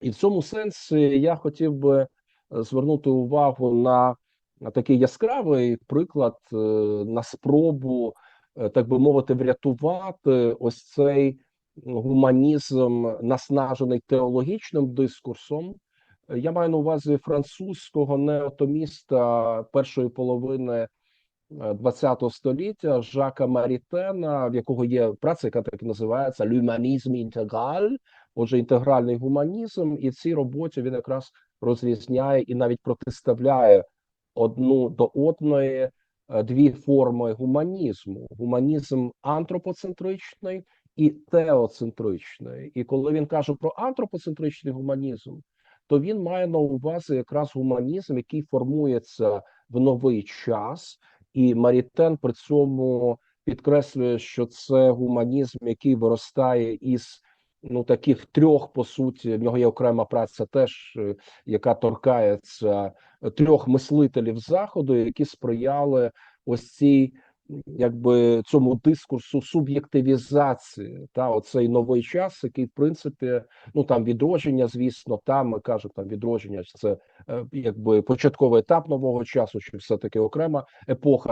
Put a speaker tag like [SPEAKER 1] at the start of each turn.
[SPEAKER 1] І в цьому сенсі я хотів би е, звернути увагу на, такий яскравий приклад е, на спробу, е, так би мовити, врятувати ось цей гуманізм, наснажений теологічним дискурсом. Я маю на увазі французького неотоміста першої половини ХХ століття Жака Марітена, в якого є праця, яка так і називається «L'humanisme інтеграль, отже, інтегральний гуманізм, і цій роботі він якраз розрізняє і навіть протиставляє одну до одної е, дві форми гуманізму: гуманізм антропоцентричний і теоцентричний. І коли він каже про антропоцентричний гуманізм, то він має на увазі якраз гуманізм, який формується в новий час, і Марітен при цьому підкреслює, що це гуманізм, який виростає із ну таких трьох по суті. В нього є окрема праця, теж е, яка торкається трьох мислителів заходу, які сприяли ось цій. Якби цьому дискурсу суб'єктивізації, та оцей новий час, який в принципі ну там відродження, звісно, там ми кажемо там відродження, це е, якби початковий етап нового часу, чи все таки окрема епоха.